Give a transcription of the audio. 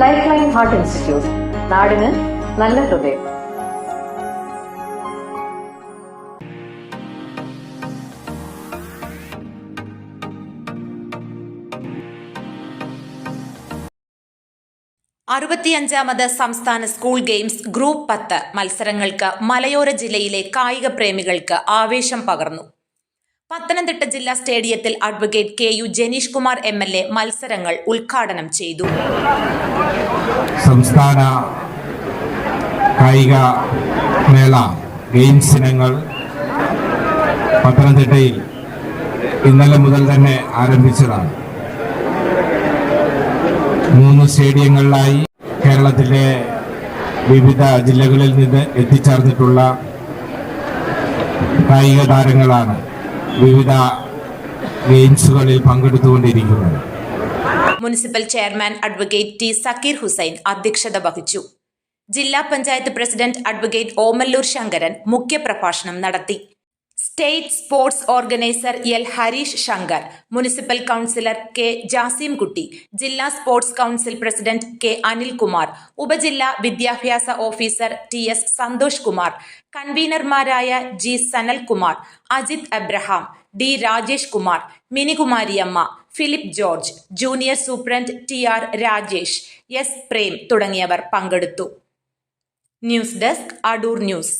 Life line heart institute നാടിന് നല്ല ഹൃദയം. അറുപത്തിയഞ്ചാമത് സംസ്ഥാന സ്കൂൾ ഗെയിംസ് ഗ്രൂപ്പ് പത്ത് മത്സരങ്ങൾക്ക് മലയോര ജില്ലയിലെ കായിക പ്രേമികൾക്ക് ആവേശം പകർന്നു. പത്തനംതിട്ട ജില്ലാ സ്റ്റേഡിയത്തിൽ advocate K U Janeesh Kumar M L A മത്സരങ്ങൾ ഉദ്ഘാടനം ചെയ്തു. സംസ്ഥാന കായിക മേള ഗെയിംസ് ഇനങ്ങൾ പത്തനംതിട്ടയിൽ ഇന്നലെ മുതൽ തന്നെ ആരംഭിച്ചതാണ്. മൂന്ന് സ്റ്റേഡിയങ്ങളിലായി കേരളത്തിലെ വിവിധ ജില്ലകളിൽ നിന്ന് എത്തിച്ചേർന്നിട്ടുള്ള കായിക താരങ്ങളാണ് വിവിധ ഗെയിംസുകളിൽ പങ്കെടുത്തുകൊണ്ടിരിക്കുന്നത്. Municipal chairman advocate T Zakir Hussain അധ്യക്ഷത വഹിച്ചു. ജില്ലാ പഞ്ചായത്ത് പ്രസിഡന്റ് അഡ്വക്കേറ്റ് ഓമല്ലൂർ ശങ്കരൻ മുഖ്യപ്രഭാഷണം നടത്തി. State sports organiser L Harish Shankar municipal councillor K Jasim Kutty ജില്ലാ sports council president K Anilkumar ഉപജില്ലാ വിദ്യാഭ്യാസ officer T S Santhosh Kumar കൺവീനർമാരായ G Sanalkumar Ajith Abraham D Rajesh Kumar Minikumariamma Philip George junior superintendent T R Rajesh S Prem തുടങ്ങിയവർ പങ്കെടുത്തു. News desk Adoor news